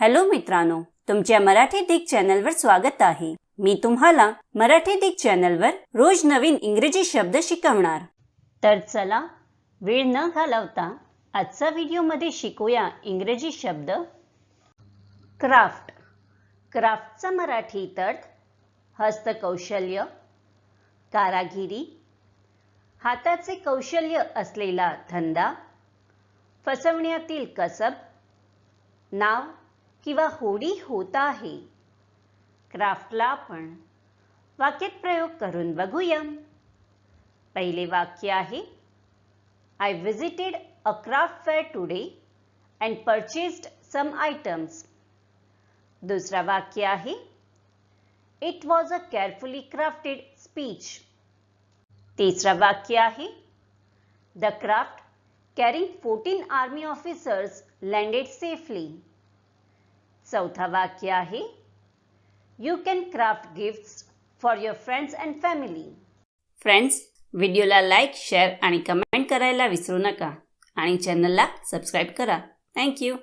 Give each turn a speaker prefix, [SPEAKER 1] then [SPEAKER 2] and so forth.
[SPEAKER 1] Hello मित्रांनो तुमच्या मराठी दिग चॅनलवर स्वागत आहे. मी तुम्हाला मराठी दिग चॅनलवर रोज नवीन इंग्रजी शब्द शिकवणार. तर चला वेळ न घालवता आजचा व्हिडिओमध्ये शिकूया इंग्रजी शब्द. क्राफ्ट. क्राफ्टचा मराठी अर्थ हस्तकौशल्य कारागिरी हाताचे कौशल्य असलेला धंदा फसवण्यातील कसब नाव किंवा होडी होत आहे. क्राफ्टला आपण वाक्यात प्रयोग करून बघूया. पहिले वाक्य आहे I visited a craft fair today and purchased some items दुसरा वाक्य आहे it was a carefully crafted speech तिसरा वाक्य आहे the craft carrying fourteen army officers landed safely चौथा वाक्य आहे you can craft gifts for your friends and family friends व्हिडिओला लाईक शेअर आणि कमेंट करायला विसरू नका आणि चॅनलला सबस्क्राईब करा. थँक्यू